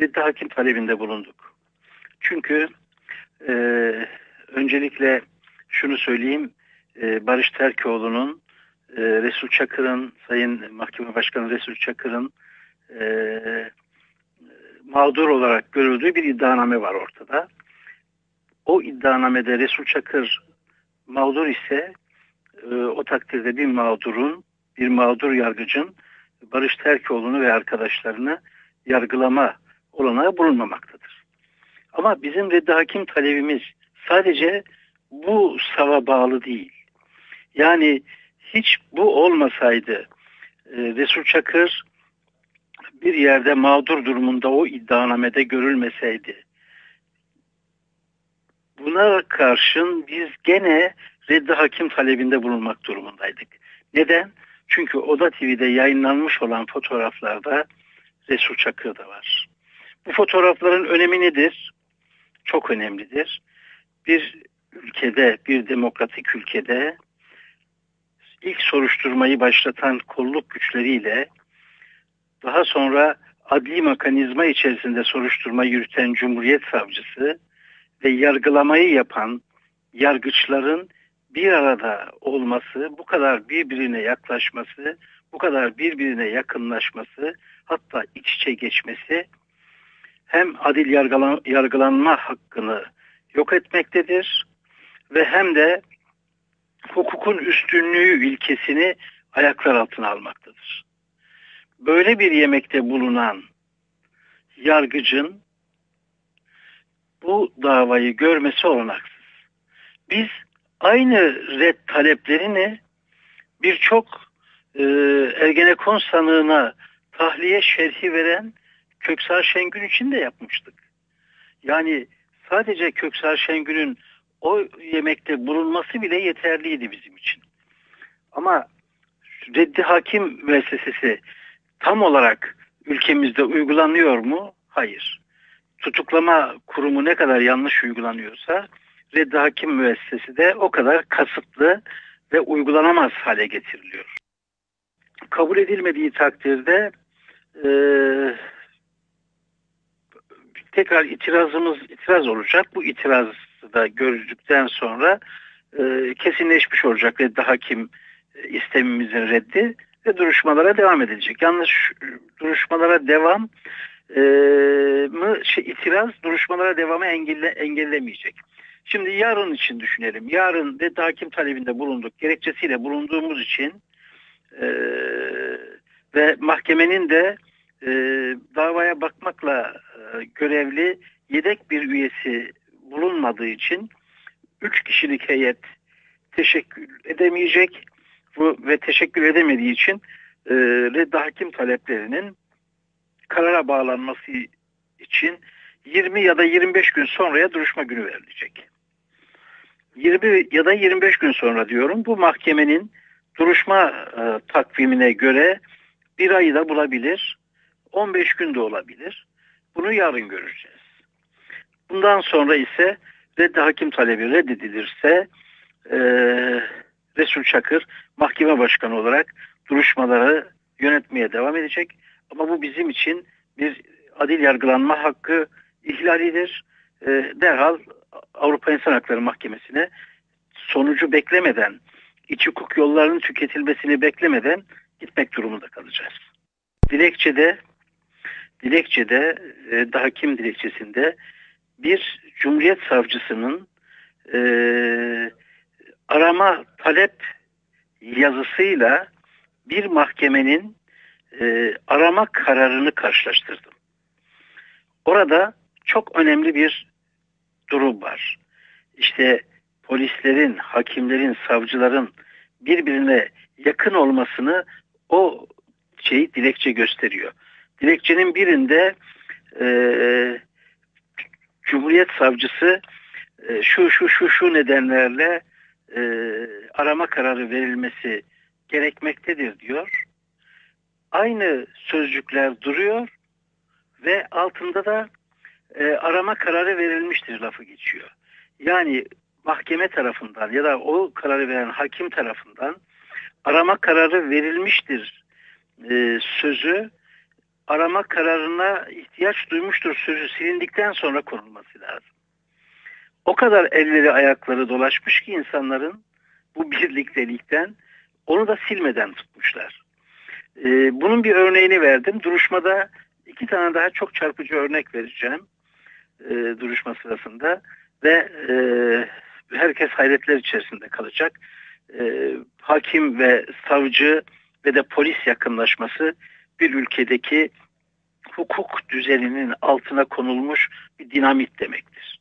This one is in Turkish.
reddi hakim talebinde bulunduk. Çünkü e, öncelikle şunu söyleyeyim, e, Barış Terkoğlu'nun, e, Resul Çakır'ın, Sayın Mahkeme Başkanı Resul Çakır'ın e, mağdur olarak görüldüğü bir iddianame var ortada. O iddianamede Resul Çakır mağdur ise e, o takdirde bir mağdurun, bir mağdur yargıcın Barış Terkoğlu'nu ve arkadaşlarını yargılama olanağı bulunmamaktadır. Ama bizim reddi hakim talebimiz sadece bu sava bağlı değil. Yani hiç bu olmasaydı e, Resul Çakır bir yerde mağdur durumunda o iddianamede görülmeseydi buna karşın biz gene reddi hakim talebinde bulunmak durumundaydık. Neden? Çünkü Oda TV'de yayınlanmış olan fotoğraflarda Resul Çakır da var. Bu fotoğrafların önemi nedir? Çok önemlidir. Bir ülkede, bir demokratik ülkede ilk soruşturmayı başlatan kolluk güçleriyle daha sonra adli mekanizma içerisinde soruşturma yürüten Cumhuriyet Savcısı ve yargılamayı yapan yargıçların bir arada olması, bu kadar birbirine yaklaşması, bu kadar birbirine yakınlaşması, hatta iç içe geçmesi hem adil yargılan, yargılanma hakkını yok etmektedir ve hem de hukukun üstünlüğü ilkesini ayaklar altına almaktadır. Böyle bir yemekte bulunan yargıcın bu davayı görmesi olanaksız. Biz aynı red taleplerini birçok e, Ergenekon sanığına tahliye şerhi veren Köksal Şengün için de yapmıştık. Yani sadece Köksal Şengün'ün o yemekte bulunması bile yeterliydi bizim için. Ama reddi hakim müessesesi tam olarak ülkemizde uygulanıyor mu? Hayır. Tutuklama kurumu ne kadar yanlış uygulanıyorsa reddi hakim müessesesi de o kadar kasıtlı ve uygulanamaz hale getiriliyor. Kabul edilmediği takdirde e, tekrar itirazımız itiraz olacak. Bu itirazı da gördükten sonra e, kesinleşmiş olacak reddi hakim e, istemimizin reddi ve duruşmalara devam edilecek. Yanlış duruşmalara devam e, mı şey, itiraz duruşmalara devamı engelle, engellemeyecek. Şimdi yarın için düşünelim. Yarın reddi hakim talebinde bulunduk. Gerekçesiyle bulunduğumuz için e, ve mahkemenin de e, davaya bakmakla e, görevli yedek bir üyesi bulunmadığı için üç kişilik heyet teşekkür edemeyecek bu ve teşekkür edemediği için e, reddi hakim taleplerinin karara bağlanması için 20 ya da 25 gün sonraya duruşma günü verilecek. 20 ya da 25 gün sonra diyorum bu mahkemenin duruşma e, takvimine göre bir ayı da bulabilir. 15 gün de olabilir. Bunu yarın göreceğiz. Bundan sonra ise reddi hakim talebi reddedilirse e, Resul Çakır mahkeme başkanı olarak duruşmaları yönetmeye devam edecek. Ama bu bizim için bir adil yargılanma hakkı ihlalidir. E, derhal Avrupa İnsan Hakları Mahkemesi'ne sonucu beklemeden, iç hukuk yollarının tüketilmesini beklemeden gitmek durumunda kalacağız. Dilekçede dilekçede e, daha kim dilekçesinde bir Cumhuriyet Savcısının e, arama talep yazısıyla bir mahkemenin e, arama kararını karşılaştırdım. Orada çok önemli bir durum var. İşte polislerin, hakimlerin, savcıların birbirine yakın olmasını o şeyi dilekçe gösteriyor. Dilekçenin birinde e, Cumhuriyet Savcısı e, şu şu şu şu nedenlerle e, arama kararı verilmesi gerekmektedir diyor. Aynı sözcükler duruyor ve altında da e, arama kararı verilmiştir lafı geçiyor. Yani mahkeme tarafından ya da o kararı veren hakim tarafından arama kararı verilmiştir e, sözü arama kararına ihtiyaç duymuştur sözü silindikten sonra konulması lazım. O kadar elleri ayakları dolaşmış ki insanların bu birliktelikten onu da silmeden tutmuşlar. Ee, bunun bir örneğini verdim. Duruşmada iki tane daha çok çarpıcı örnek vereceğim e, duruşma sırasında ve e, herkes hayretler içerisinde kalacak. E, hakim ve savcı ve de polis yakınlaşması bir ülkedeki hukuk düzeninin altına konulmuş bir dinamit demektir.